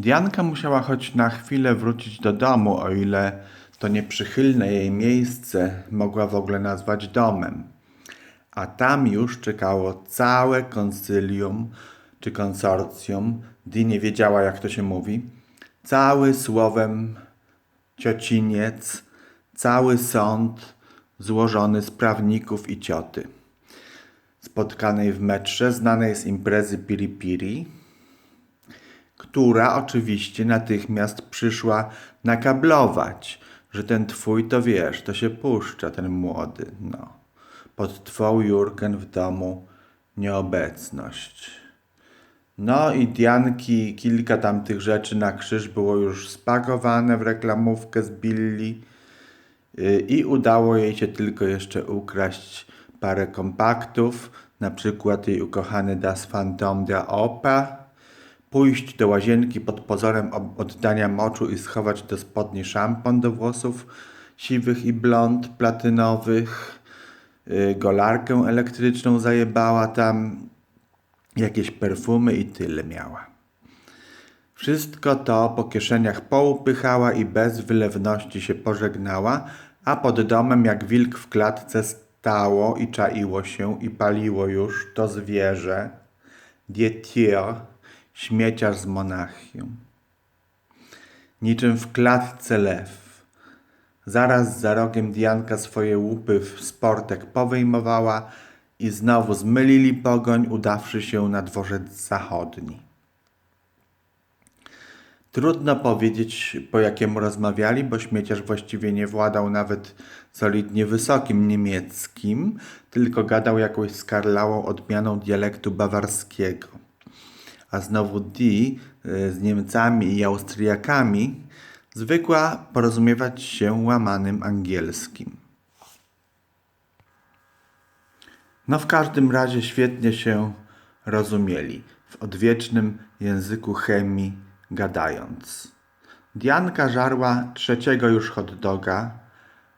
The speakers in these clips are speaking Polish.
Dianka musiała choć na chwilę wrócić do domu, o ile to nieprzychylne jej miejsce mogła w ogóle nazwać domem. A tam już czekało całe konsylium czy konsorcjum, Di nie wiedziała jak to się mówi, cały słowem ciociniec, cały sąd złożony z prawników i cioty. Spotkanej w metrze znanej z imprezy Piri Piri, która oczywiście natychmiast przyszła nakablować, że ten twój to wiesz, to się puszcza, ten młody, no. Pod twą Jurken w domu nieobecność. No i Dianki kilka tam tych rzeczy na krzyż było już spakowane w reklamówkę z Billy yy, i udało jej się tylko jeszcze ukraść parę kompaktów, na przykład jej ukochany Das Phantom der Oper, pójść do łazienki pod pozorem oddania moczu i schować do spodni szampon do włosów siwych i blond platynowych, yy, golarkę elektryczną zajebała tam, jakieś perfumy i tyle miała. Wszystko to po kieszeniach poupychała i bez wylewności się pożegnała, a pod domem jak wilk w klatce stało i czaiło się i paliło już to zwierzę, dietier, śmieciarz z Monachium. Niczym w klatce lew. Zaraz za rogiem Dianka swoje łupy w sportek powyjmowała i znowu zmylili pogoń, udawszy się na dworzec zachodni. Trudno powiedzieć, po jakiemu rozmawiali, bo śmieciarz właściwie nie władał nawet solidnie wysokim niemieckim, tylko gadał jakąś skarlałą odmianą dialektu bawarskiego. A znowu Di y, z Niemcami i Austriakami zwykła porozumiewać się łamanym angielskim. No w każdym razie świetnie się rozumieli, w odwiecznym języku chemii gadając. Dianka żarła trzeciego już hot doga,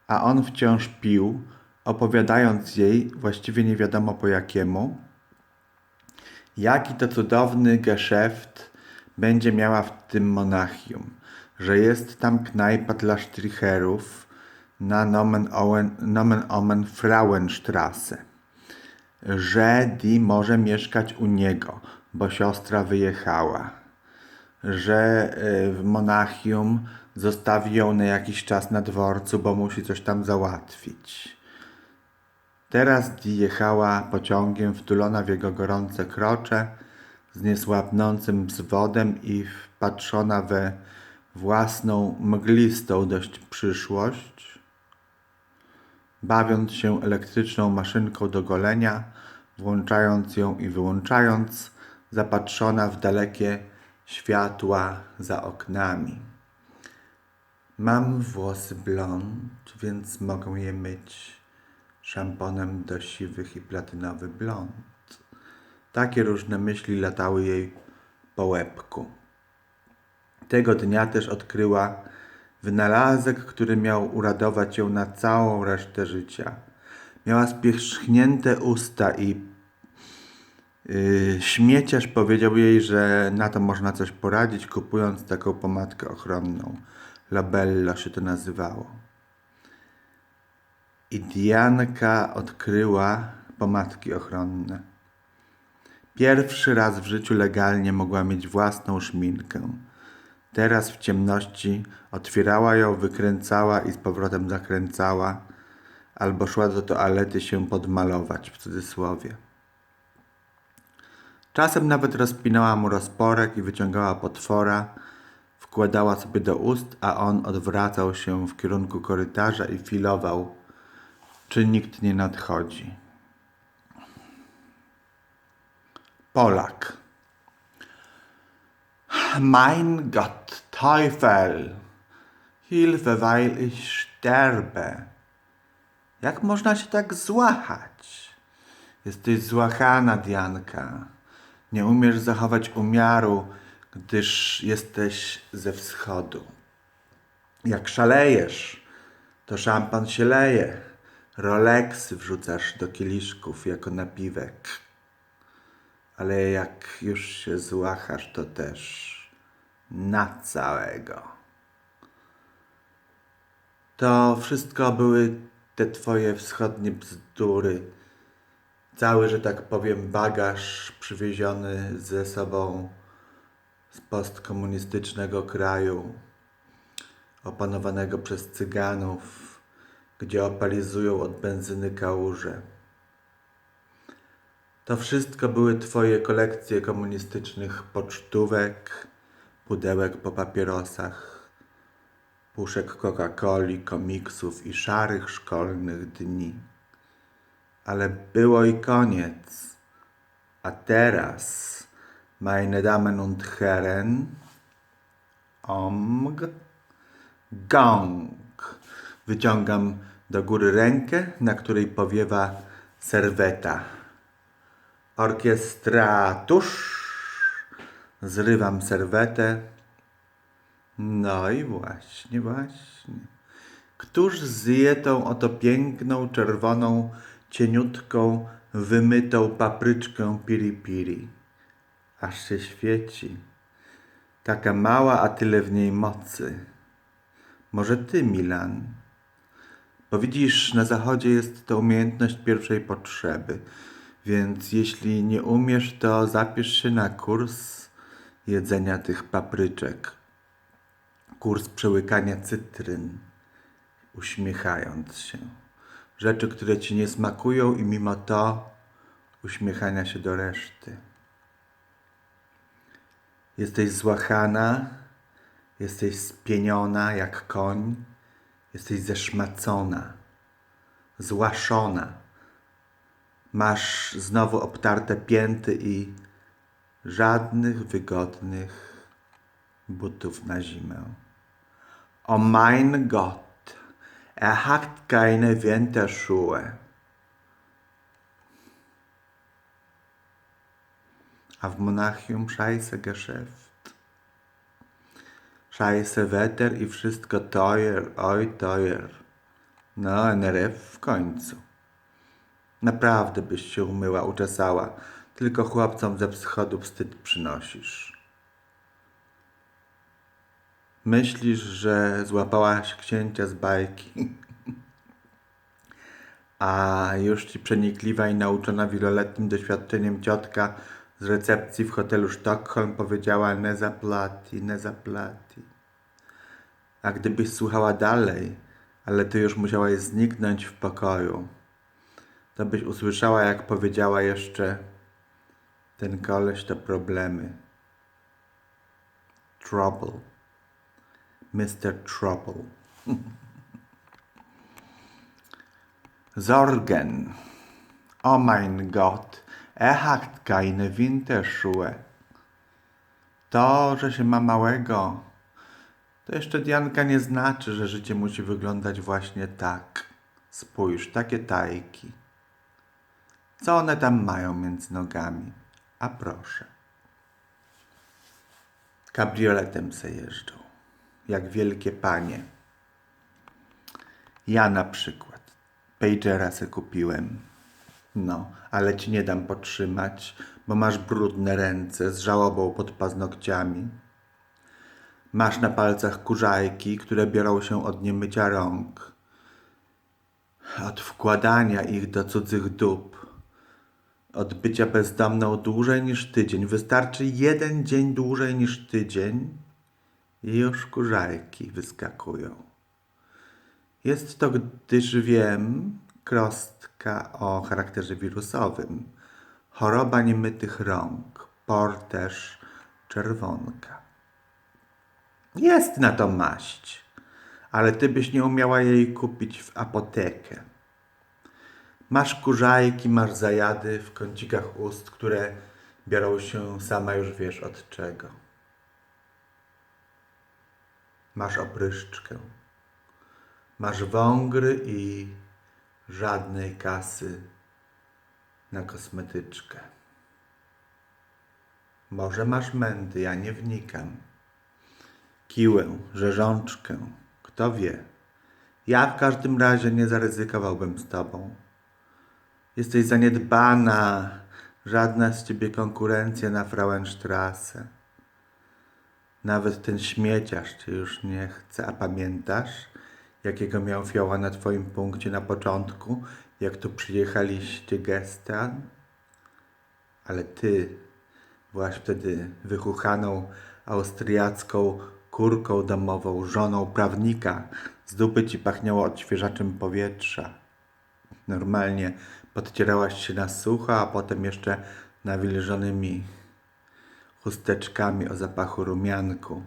a on wciąż pił, opowiadając jej, właściwie nie wiadomo po jakiemu, jaki to cudowny geszeft będzie miała w tym Monachium, że jest tam knajpa dla sztricherów na Nomen, nomen Omen Frauenstrasse że Di może mieszkać u niego, bo siostra wyjechała, że y, w Monachium zostawi ją na jakiś czas na dworcu, bo musi coś tam załatwić. Teraz Di jechała pociągiem wtulona w jego gorące krocze, z niesłabnącym wzwodem i wpatrzona we własną mglistą dość przyszłość bawiąc się elektryczną maszynką do golenia, włączając ją i wyłączając, zapatrzona w dalekie światła za oknami. Mam włosy blond, więc mogę je myć szamponem do siwych i platynowy blond. Takie różne myśli latały jej po łebku. Tego dnia też odkryła wynalazek, który miał uradować ją na całą resztę życia. Miała spierzchnięte usta i yy, śmieciarz powiedział jej, że na to można coś poradzić, kupując taką pomadkę ochronną. Labello się to nazywało. I Dianka odkryła pomadki ochronne. Pierwszy raz w życiu legalnie mogła mieć własną szminkę. Teraz w ciemności otwierała ją, wykręcała i z powrotem zakręcała, albo szła do toalety się podmalować, w cudzysłowie. Czasem nawet rozpinała mu rozporek i wyciągała potwora, wkładała sobie do ust, a on odwracał się w kierunku korytarza i filował, czy nikt nie nadchodzi. Polak. Mein Gott, Teufel, Hilfe, weil ich sterbe. Jak można się tak złachać? Jesteś złachana, Dianka. Nie umiesz zachować umiaru, gdyż jesteś ze wschodu. Jak szalejesz, to szampan się leje. Rolexy wrzucasz do kieliszków jako napiwek. Ale jak już się złachasz, to też na całego. To wszystko były te twoje wschodnie bzdury. Cały, że tak powiem, bagaż przywieziony ze sobą z postkomunistycznego kraju, opanowanego przez cyganów, gdzie opalizują od benzyny kałuże. To wszystko były twoje kolekcje komunistycznych pocztówek, pudełek po papierosach, puszek Coca-Coli, komiksów i szarych szkolnych dni. Ale było i koniec. A teraz, meine Damen und Herren, omg, gong. Wyciągam do góry rękę, na której powiewa serweta. Orkiestra tuż. Zrywam serwetę. No i właśnie, właśnie. Któż zje tą oto piękną, czerwoną, cieniutką, wymytą papryczkę piri-piri? Aż się świeci. Taka mała, a tyle w niej mocy. Może ty, Milan? Bo widzisz, na zachodzie jest to umiejętność pierwszej potrzeby. Więc jeśli nie umiesz, to zapisz się na kurs jedzenia tych papryczek. Kurs przełykania cytryn, uśmiechając się. Rzeczy, które ci nie smakują i mimo to uśmiechania się do reszty. Jesteś złachana, jesteś spieniona jak koń, jesteś zeszmacona, złaszona. Masz znowu obtarte pięty i żadnych wygodnych butów na zimę. O mein Gott, er hat keine Winterschuhe. A w Monachium scheiße Geschäft. Scheiße Wetter i wszystko teuer, oj teuer. No, NRF w końcu. Naprawdę byś się umyła, uczesała. Tylko chłopcom ze wschodu wstyd przynosisz. Myślisz, że złapałaś księcia z bajki, a już ci przenikliwa i nauczona wieloletnim doświadczeniem ciotka z recepcji w hotelu Sztokholm powiedziała nie zaplati, nie zaplati. A gdybyś słuchała dalej, ale ty już musiałaś zniknąć w pokoju, to byś usłyszała, jak powiedziała jeszcze ten koleś to problemy. Trouble. Mr. Trouble. Sorgen. Oh mein Gott, er hat keine Winterschuhe. To, że się ma małego, to jeszcze Dianka nie znaczy, że życie musi wyglądać właśnie tak. Spójrz, takie tajki. Co one tam mają między nogami? A proszę. Kabrioletem se jeżdżą, jak wielkie panie. Ja na przykład. Pagera se kupiłem. No, ale ci nie dam potrzymać, bo masz brudne ręce z żałobą pod paznokciami. Masz na palcach kurzajki, które biorą się od niemycia rąk, od wkładania ich do cudzych dup, od bycia bezdomną dłużej niż tydzień. Wystarczy jeden dzień dłużej niż tydzień i już kurzajki wyskakują. Jest to, gdyż wiem, krostka o charakterze wirusowym, choroba niemytych rąk, por też czerwonka. Jest na to maść, ale ty byś nie umiała jej kupić w apotekę. Masz kurzajki, masz zajady w kącikach ust, które biorą się sama już wiesz od czego. Masz opryszczkę. Masz wągry i żadnej kasy na kosmetyczkę. Może masz mędy, ja nie wnikam. Kiłę, rzeżączkę, kto wie. Ja w każdym razie nie zaryzykowałbym z tobą. Jesteś zaniedbana, żadna z ciebie konkurencja na Frauenstrasse. Nawet ten śmieciarz cię już nie chce, a pamiętasz, jakiego miał fioła na twoim punkcie na początku, jak tu przyjechaliście gestan? Ale ty byłaś wtedy wychuchaną austriacką kurką domową, żoną prawnika. Z dupy ci pachniało odświeżaczem powietrza. Normalnie podcierałaś się na sucho, a potem jeszcze nawilżonymi chusteczkami o zapachu rumianku.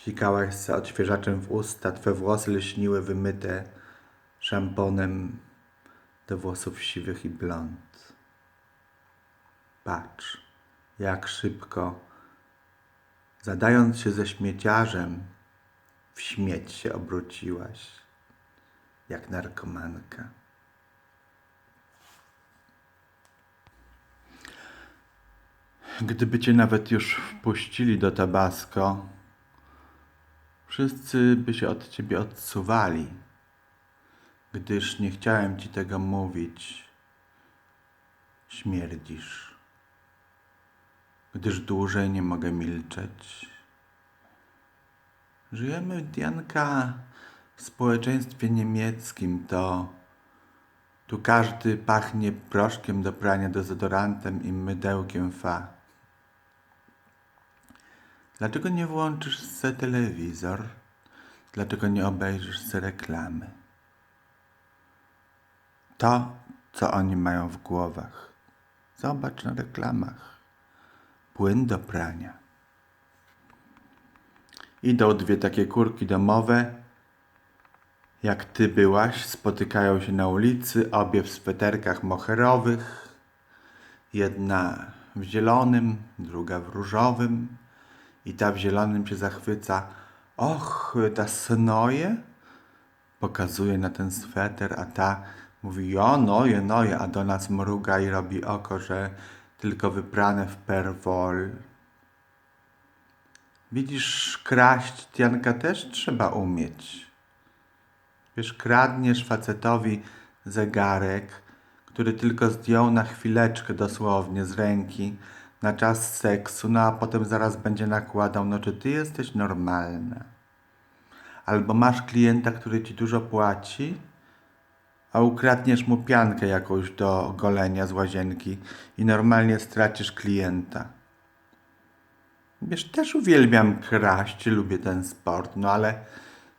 Psikałaś se odświeżaczem w usta, twe włosy lśniły wymyte szamponem do włosów siwych i blond. Patrz, jak szybko, zadając się ze śmieciarzem, w śmieć się obróciłaś, jak narkomanka. Gdyby cię nawet już wpuścili do Tabasco, wszyscy by się od ciebie odsuwali, gdyż nie chciałem ci tego mówić. Śmierdzisz, gdyż dłużej nie mogę milczeć. Żyjemy, Dianka, w społeczeństwie niemieckim, to tu każdy pachnie proszkiem do prania, dezodorantem i mydełkiem fa. Dlaczego nie włączysz se telewizor? Dlaczego nie obejrzysz se reklamy? To, co oni mają w głowach. Zobacz na reklamach. Płyn do prania. Idą dwie takie kurki domowe, jak ty byłaś, spotykają się na ulicy, obie w sweterkach moherowych, jedna w zielonym, druga w różowym i ta w zielonym się zachwyca. Och, ta snoje? Pokazuje na ten sweter, a ta mówi, jo, noje, noje, a do nas mruga i robi oko, że tylko wyprane w perwol. Widzisz, kraść Tianka też trzeba umieć. Wiesz, kradniesz facetowi zegarek, który tylko zdjął na chwileczkę dosłownie z ręki na czas seksu, no a potem zaraz będzie nakładał, no czy ty jesteś normalna? Albo masz klienta, który ci dużo płaci, a ukradniesz mu piankę jakąś do golenia z łazienki i normalnie stracisz klienta. Wiesz, też uwielbiam kraść, lubię ten sport, no ale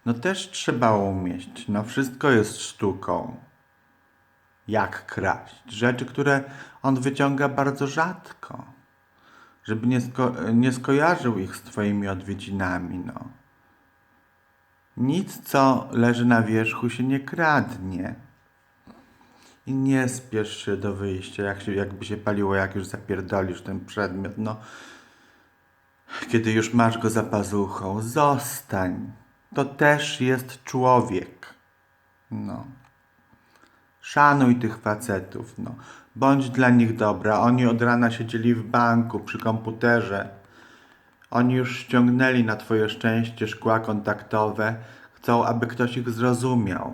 no też trzeba umieć. No wszystko jest sztuką. Jak kraść? Rzeczy, które on wyciąga bardzo rzadko. Żeby nie, sko- nie skojarzył ich z twoimi odwiedzinami, no. Nic, co leży na wierzchu, się nie kradnie. I nie spiesz się do wyjścia, jak się, jakby się paliło, jak już zapierdolisz ten przedmiot. No, kiedy już masz go za pazuchą, zostań. To też jest człowiek. No. Szanuj tych facetów, no. Bądź dla nich dobra. Oni od rana siedzieli w banku, przy komputerze. Oni już ściągnęli na twoje szczęście szkła kontaktowe. Chcą, aby ktoś ich zrozumiał.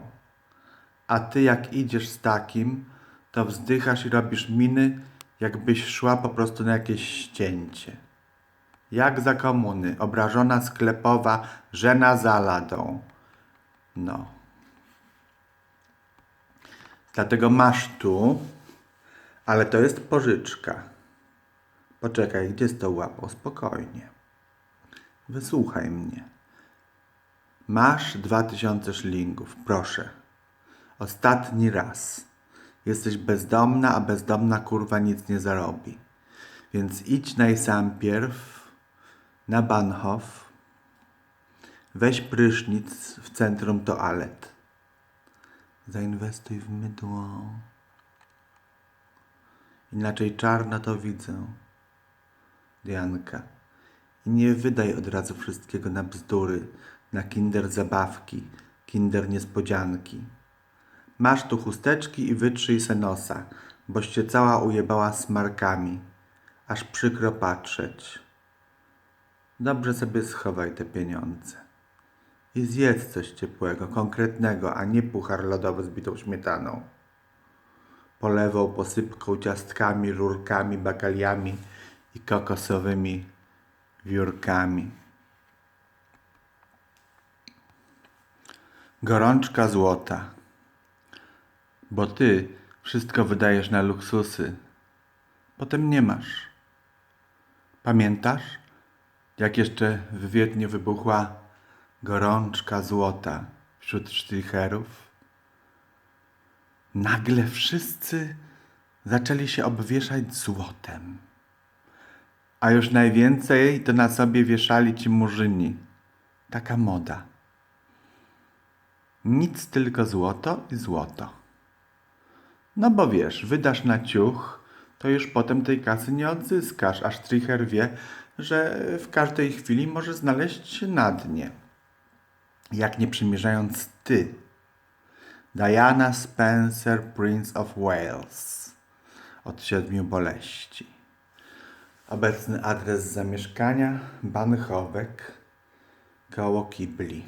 A ty jak idziesz z takim, to wzdychasz i robisz miny, jakbyś szła po prostu na jakieś ścięcie. Jak za komuny, obrażona sklepowa, żena za ladą. No. Dlatego masz tu, ale to jest pożyczka. Poczekaj, gdzie z tą łapą? Spokojnie. Wysłuchaj mnie. Masz dwa tysiące szlingów, proszę. Ostatni raz. Jesteś bezdomna, a bezdomna kurwa nic nie zarobi. Więc idź najsampierw na Bahnhof, weź prysznic w centrum toalet. Zainwestuj w mydło. Inaczej czarno to widzę. Dianka. I nie wydaj od razu wszystkiego na bzdury, na kinder zabawki, kinder niespodzianki. Masz tu chusteczki i wytrzyj se nosa, boś cię cała ujebała smarkami. Aż przykro patrzeć. Dobrze sobie schowaj te pieniądze. I zjedz coś ciepłego, konkretnego, a nie puchar lodowy z bitą śmietaną. Polewał posypką ciastkami, rurkami, bakaliami i kokosowymi wiórkami. Gorączka złota. Bo ty wszystko wydajesz na luksusy. Potem nie masz. Pamiętasz, jak jeszcze w Wiedniu wybuchła gorączka złota wśród sztycherów? Nagle wszyscy zaczęli się obwieszać złotem. A już najwięcej to na sobie wieszali ci murzyni. Taka moda. Nic tylko złoto i złoto. No bo wiesz, wydasz na ciuch, to już potem tej kasy nie odzyskasz, a strycher wie, że w każdej chwili może znaleźć się na dnie. Jak nie przymierzając ty. Diana Spencer, Prince of Wales. Od siedmiu boleści. Obecny adres zamieszkania Banchowek koło Kibli.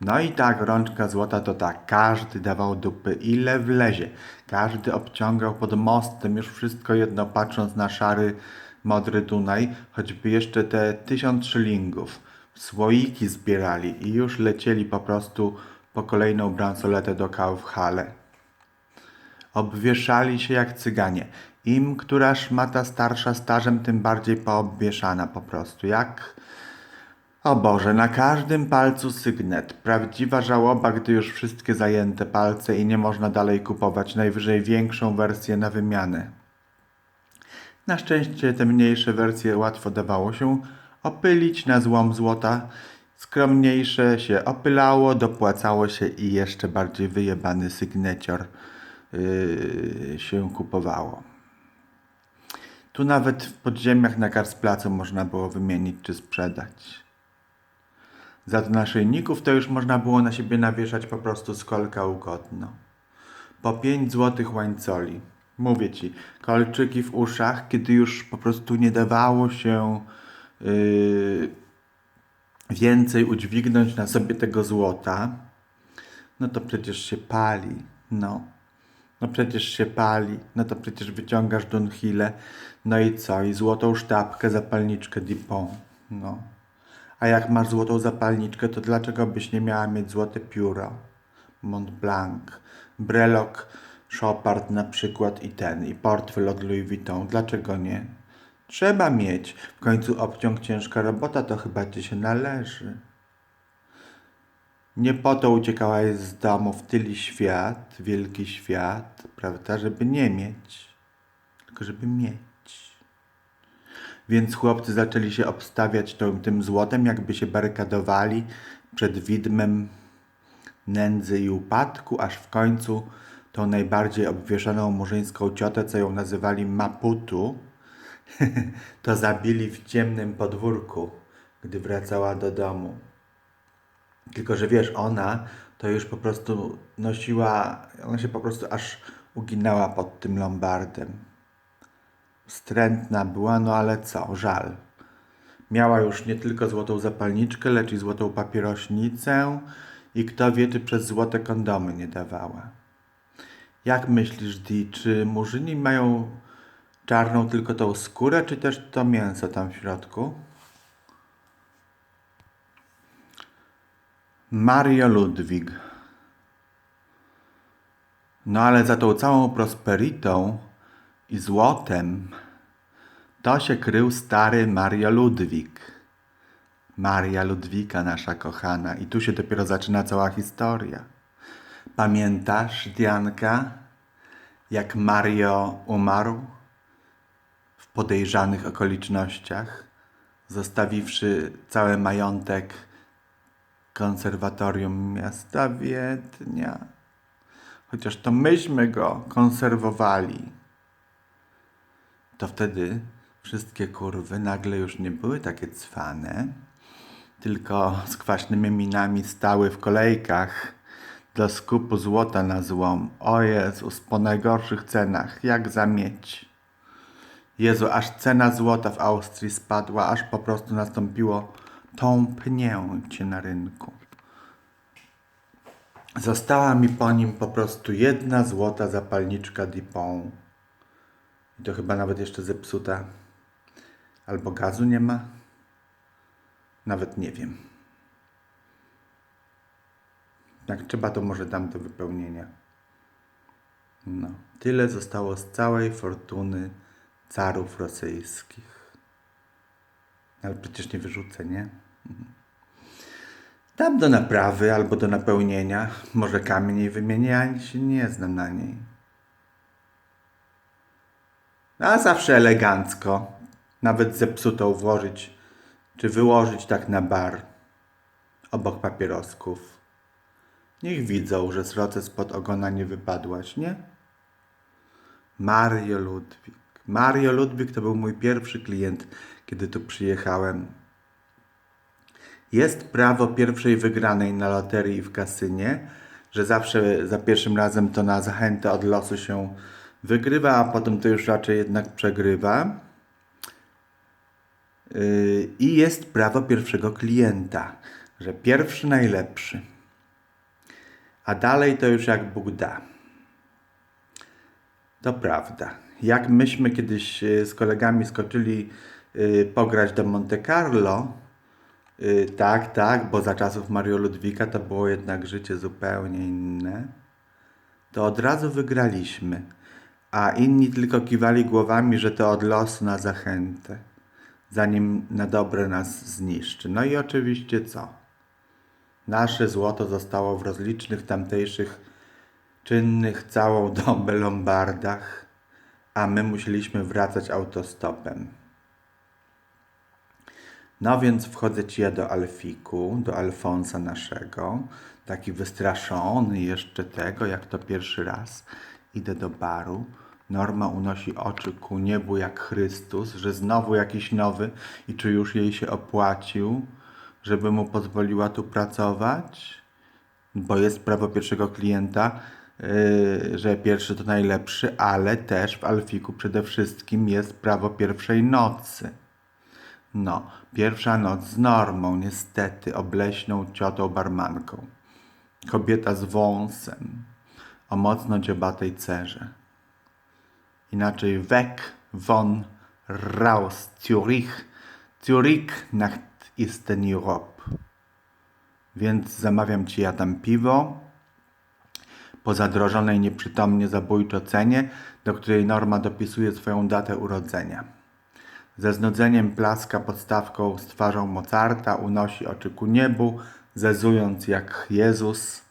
No i ta gorączka złota to tak, każdy dawał dupy ile wlezie. Każdy obciągał pod mostem, już wszystko jedno patrząc na szary, modry Dunaj, choćby jeszcze te tysiąc szylingów. Słoiki zbierali i już lecieli po prostu po kolejną bransoletę do Kaufhalle. Obwieszali się jak cyganie. Im, która szmata starsza stażem, tym bardziej poobwieszana po prostu. Jak... O Boże, na każdym palcu sygnet. Prawdziwa żałoba, gdy już wszystkie zajęte palce i nie można dalej kupować. Najwyżej większą wersję na wymianę. Na szczęście te mniejsze wersje łatwo dawało się opylić na złom złota. Skromniejsze się opylało, dopłacało się i jeszcze bardziej wyjebany sygnecior yy, się kupowało. Tu nawet w podziemiach na Karsplacu można było wymienić czy sprzedać. Za to naszyjników to już można było na siebie nawieszać po prostu skolka ugodno. Po pięć złotych łańcoli. Mówię ci, kolczyki w uszach, kiedy już po prostu nie dawało się yy, więcej udźwignąć na sobie tego złota, no to przecież się pali, no. No przecież się pali, no to przecież wyciągasz Dunhille, no i co? I złotą sztabkę, zapalniczkę Dupont, no. A jak masz złotą zapalniczkę, to dlaczego byś nie miała mieć złote pióro? Mont Blanc, brelok Chopard na przykład i ten, i portfel od Louis Vuitton. Dlaczego nie? Trzeba mieć. W końcu obciąg ciężka robota to chyba ci się należy. Nie po to uciekałaś z domu w tyli świat, wielki świat, prawda, żeby nie mieć, tylko żeby mieć. Więc chłopcy zaczęli się obstawiać tą, tym złotem, jakby się barykadowali przed widmem nędzy i upadku, aż w końcu tą najbardziej obwieszoną murzyńską ciotę, co ją nazywali Maputu, to zabili w ciemnym podwórku, gdy wracała do domu. Tylko, że wiesz, ona to już po prostu nosiła, ona się po prostu aż uginała pod tym lombardem. Wstrętna była, no ale co, żal. Miała już nie tylko złotą zapalniczkę, lecz i złotą papierośnicę i kto wie, czy przez złote kondomy nie dawała. Jak myślisz, Di, czy murzyni mają czarną tylko tą skórę, czy też to mięso tam w środku? Mario Ludwig. No ale za tą całą prosperitą i złotem to się krył stary Mario Ludwik. Maria Ludwika, nasza kochana. I tu się dopiero zaczyna cała historia. Pamiętasz, Dianka, jak Mario umarł podejrzanych okolicznościach, zostawiwszy cały majątek konserwatorium miasta Wiednia. Chociaż to myśmy go konserwowali. To wtedy wszystkie kurwy nagle już nie były takie cwane, tylko z kwaśnymi minami stały w kolejkach dla skupu złota na złom. O Jezus, po najgorszych cenach, jak za miedź. Jezu, aż cena złota w Austrii spadła, aż po prostu nastąpiło tąpnięcie na rynku. Została mi po nim po prostu jedna złota zapalniczka Dupont. I to chyba nawet jeszcze zepsuta. Albo gazu nie ma. Nawet nie wiem. Jak trzeba, to może dam do wypełnienia. No. Tyle zostało z całej fortuny carów rosyjskich. Ale przecież nie wyrzucę, nie? Dam do naprawy albo do napełnienia. Może kamień jej wymienię, się nie znam na niej. A zawsze elegancko. Nawet zepsutą włożyć, czy wyłożyć tak na bar. Obok papierosków. Niech widzą, że sroce spod ogona nie wypadłaś, nie? Mario Ludwik. Mario Ludwik to był mój pierwszy klient, kiedy tu przyjechałem. Jest prawo pierwszej wygranej na loterii w kasynie, że zawsze za pierwszym razem to na zachętę od losu się wygrywa, a potem to już raczej jednak przegrywa. Yy, I jest prawo pierwszego klienta, że pierwszy najlepszy. A dalej to już jak Bóg da. To prawda. Jak myśmy kiedyś e, z kolegami skoczyli e, pograć do Monte Carlo, e, tak, tak, bo za czasów Mario Ludwika to było jednak życie zupełnie inne, to od razu wygraliśmy, a inni tylko kiwali głowami, że to od losu na zachętę, zanim na dobre nas zniszczy. No i oczywiście co? Nasze złoto zostało w rozlicznych tamtejszych czynnych całą dobę lombardach, a my musieliśmy wracać autostopem. No więc wchodzę ci ja do Alfiku, do Alfonsa naszego, taki wystraszony jeszcze tego, jak to pierwszy raz. Idę do baru. Norma unosi oczy ku niebu jak Chrystus, że znowu jakiś nowy i czy już jej się opłacił, żeby mu pozwoliła tu pracować bo jest prawo pierwszego klienta, że pierwszy to najlepszy, ale też w Alfiku przede wszystkim jest prawo pierwszej nocy. No, pierwsza noc z normą, niestety, obleśną ciotą barmanką. Kobieta z wąsem, o mocno dziobatej cerze. Inaczej weg von raus Zürich, Zürich nach Eastern Europe. Więc zamawiam ci ja tam piwo po zadrożonej nieprzytomnie zabójczo cenie, do której Norma dopisuje swoją datę urodzenia. Ze znudzeniem plaska podstawką z twarzą Mozarta, unosi oczy ku niebu, zezując jak Jezus.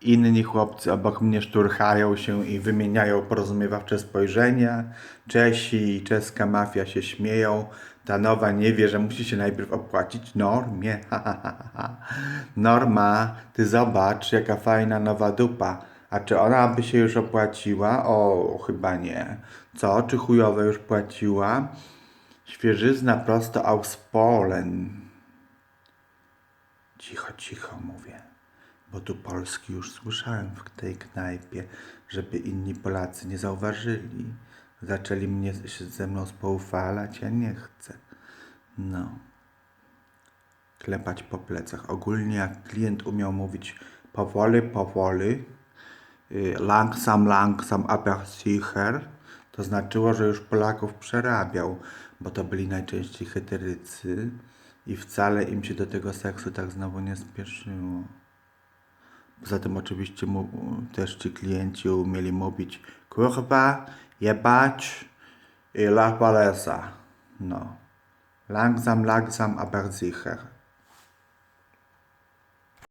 Inni chłopcy obok mnie szturchają się i wymieniają porozumiewawcze spojrzenia. Czesi i czeska mafia się śmieją. Ta nowa nie wie, że musi się najpierw opłacić normie. Norma, ty zobacz, jaka fajna nowa dupa. A czy ona by się już opłaciła? O, chyba nie. Co? Czy chujowe już płaciła? Świeżyzna prosto aus Polen. Cicho, cicho mówię, bo tu Polski już słyszałem w tej knajpie, żeby inni Polacy nie zauważyli. Zaczęli mnie się ze mną spoufalać, ja nie chcę. No. Klepać po plecach. Ogólnie jak klient umiał mówić powoli, powoli, langsam, langsam, aber sicher, to znaczyło, że już Polaków przerabiał, bo to byli najczęściej heterycy i wcale im się do tego seksu tak znowu nie spieszyło. Poza tym oczywiście mu, też ci klienci umieli mówić kurwa, jebać i la palesa. No. Langsam, langsam, aber sicher.